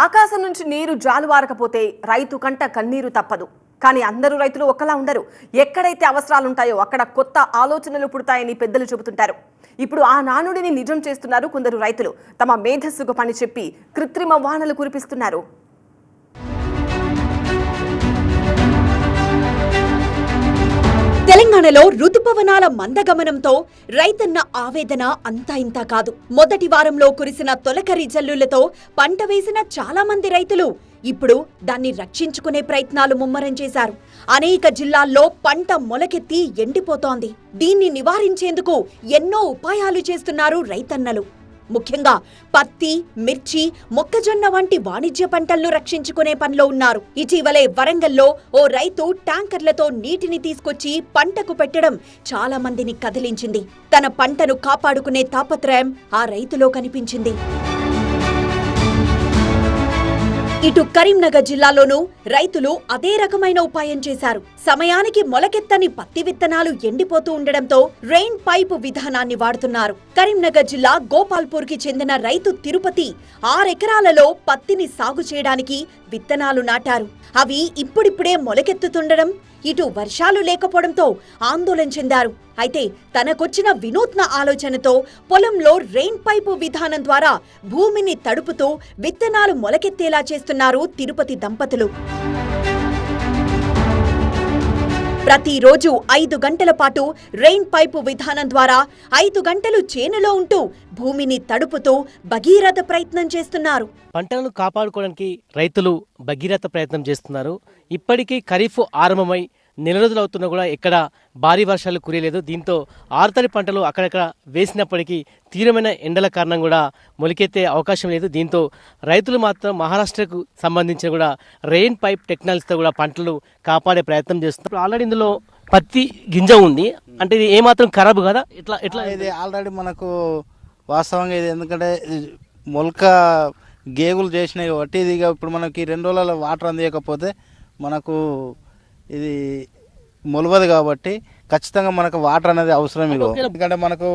ఆకాశం నుంచి నీరు జాలువారకపోతే రైతు కంట కన్నీరు తప్పదు. కానీ అందరూ రైతులు ఒకలా ఉండరు. ఎక్కడైతే అవసరాలుంటాయో అక్కడ కొత్త ఆలోచనలు పుడతాయని పెద్దలు చెబుతుంటారు. ఇప్పుడు ఆ నానుడిని నిజం చేస్తున్నారు కొందరు రైతులు. తమ మేధస్సుకు పని చెప్పి కృత్రిమ వానలు కురిపిస్తున్నారు. తెలంగాణలో రుతుపవనాల మందగమనంతో రైతన్న ఆవేదన అంతా ఇంతా కాదు. మొదటి వారంలో కురిసిన తొలకరి జల్లులతో పంట వేసిన చాలా మంది రైతులు ఇప్పుడు దాన్ని రక్షించుకునే ప్రయత్నాలు ముమ్మరం చేశారు. అనేక జిల్లాల్లో పంట మొలకెత్తి ఎండిపోతోంది. దీన్ని నివారించేందుకు ఎన్నో ఉపాయాలు చేస్తున్నారు రైతన్నలు. ముఖ్యంగా పత్తి మిర్చి మొక్కజొన్న వంటి వాణిజ్య పంటలను రక్షించుకునే పనిలో ఉన్నారు. ఇటీవలే వరంగల్లో ఓ రైతు ట్యాంకర్లతో నీటిని తీసుకొచ్చి పంటకు పెట్టడం చాలా మందిని కదిలించింది. తన పంటను కాపాడుకునే తాపత్రయం ఆ రైతులో కనిపించింది. ఇటు కరీంనగర్ జిల్లాలోనూ రైతులు అదే రకమైన ఉపాయం చేశారు. సమయానికి మొలకెత్తని పత్తి విత్తనాలు ఎండిపోతూ ఉండడంతో రెయిన్ పైపు విధానాన్ని వాడుతున్నారు. కరీంనగర్ జిల్లా గోపాల్పూర్కి చెందిన రైతు తిరుపతి ఆరెకరాలలో పత్తిని సాగు చేయడానికి విత్తనాలు నాటారు. అవి ఇప్పుడిప్పుడే మొలకెత్తుతుండడం ఇటు వర్షాలు లేకపోవడంతో ఆందోళన చెందారు. అయితే తనకొచ్చిన వినూత్న ఆలోచనతో పొలంలో రెయిన్ పైపు విధానం ద్వారా భూమిని తడుపుతూ విత్తనాలు మొలకెత్తేలా చేస్తున్నారు తిరుపతి దంపతులు. ప్రతిరోజు ఐదు గంటల పాటు రెయిన్ పైపు విధానం ద్వారా ఐదు గంటలు చేనులో ఉంటూ భూమిని తడుపుతూ భగీరథ ప్రయత్నం చేస్తున్నారు. పంటలను కాపాడుకోవడానికి రైతులు భగీరథ ప్రయత్నం చేస్తున్నారు. ఇప్పటికీ ఖరీఫ్ ఆరంభమై నెల రోజులు అవుతున్నా కూడా ఎక్కడ భారీ వర్షాలు కురియలేదు. దీంతో ఆరుతడి పంటలు అక్కడక్కడ వేసినప్పటికీ తీవ్రమైన ఎండల కారణం కూడా మొలికెత్తే అవకాశం లేదు. దీంతో రైతులు మాత్రం మహారాష్ట్రకు సంబంధించిన కూడా రెయిన్ పైప్ టెక్నాలజీతో కూడా పంటలు కాపాడే ప్రయత్నం చేస్తున్నారు. ఆల్రెడీ ఇందులో పత్తి గింజ ఉంది. అంటే ఇది ఏమాత్రం ఖరాబ్ కదా? ఇట్లా ఎట్లా ఇది ఆల్రెడీ మనకు వాస్తవంగా ఇది ఎందుకంటే మొలక గేగులు చేసినాయి కాబట్టి ఇది ఇప్పుడు మనకి రెండు రోజుల వాటర్ అందియకపోతే మనకు ఇది మొలవదు కాబట్టి ఖచ్చితంగా మనకు వాటర్ అనేది అవసరం ఇగో. ఎందుకంటే మనకు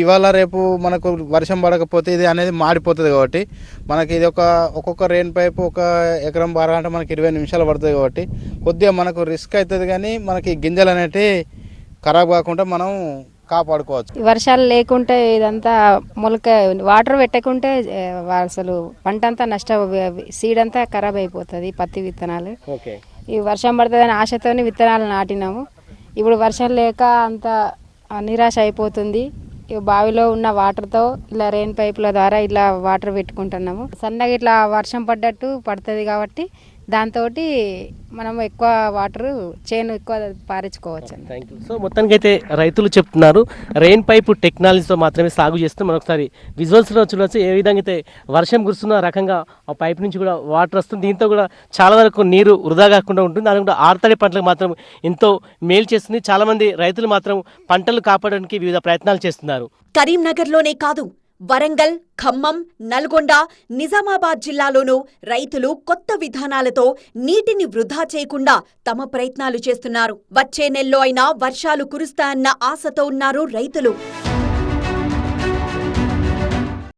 ఇవాళ రేపు మనకు వర్షం పడకపోతే ఇది అనేది మాడిపోతుంది కాబట్టి మనకి ఇది ఒక ఒక్కొక్క రెయిన్ పైప్ ఒక ఎకరం బారాలంటే మనకి ఇరవై నిమిషాలు పడుతుంది కాబట్టి కొద్దిగా మనకు రిస్క్ అవుతుంది కానీ మనకి గింజలు అనేటివి ఖరాబ్ కాకుండా మనం కాపాడుకోవచ్చు. వర్షాలు లేకుంటే ఇదంతా మొలక వాటర్ పెట్టకుంటే అసలు పంట అంతా నష్ట సీడ్ అంతా ఖరాబ్ అయిపోతుంది పత్తి విత్తనాలు. ఓకే ఈ వర్షం పడుతుందని ఆశతోనే విత్తనాలు నాటినాము. ఇప్పుడు వర్షం లేక అంత నిరాశ అయిపోతుంది. ఈ బావిలో ఉన్న వాటర్తో ఇలా రెయిన్ పైపుల ద్వారా ఇలా వాటర్ పెట్టుకుంటున్నాము. సన్నగా ఇట్లా వర్షం పడ్డట్టు పడుతుంది కాబట్టి దాంతో మనం ఎక్కువ వాటర్ చేను ఎక్కువ పారించుకోవచ్చు. థ్యాంక్ యూ సో మొత్తానికి అయితే రైతులు చెప్తున్నారు రెయిన్ పైప్ టెక్నాలజీతో మాత్రమే సాగు చేస్తూ మనం ఒకసారి విజువల్స్లో చూడవచ్చు ఏ విధంగా అయితే వర్షం కురుస్తున్న రకంగా ఆ పైప్ నుంచి కూడా వాటర్ వస్తుంది. దీంతో కూడా చాలా వరకు నీరు వృధా కాకుండా ఉంటుంది. దాని కూడా ఆరుతడి పంటలకు మాత్రం ఎంతో మేలు చేస్తుంది. చాలా మంది రైతులు మాత్రం పంటలు కాపాడడానికి వివిధ ప్రయత్నాలు చేస్తున్నారు. కరీంనగర్లోనే కాదు వరంగల్ ఖమ్మం నల్గొండ నిజామాబాద్ జిల్లాలోనూ రైతులు కొత్త విధానాలతో నీటిని వృధా చేయకుండా తమ ప్రయత్నాలు చేస్తున్నారు. వచ్చే నెలలో అయినా వర్షాలు కురుస్తాయన్న ఆశతో ఉన్నారు రైతులు.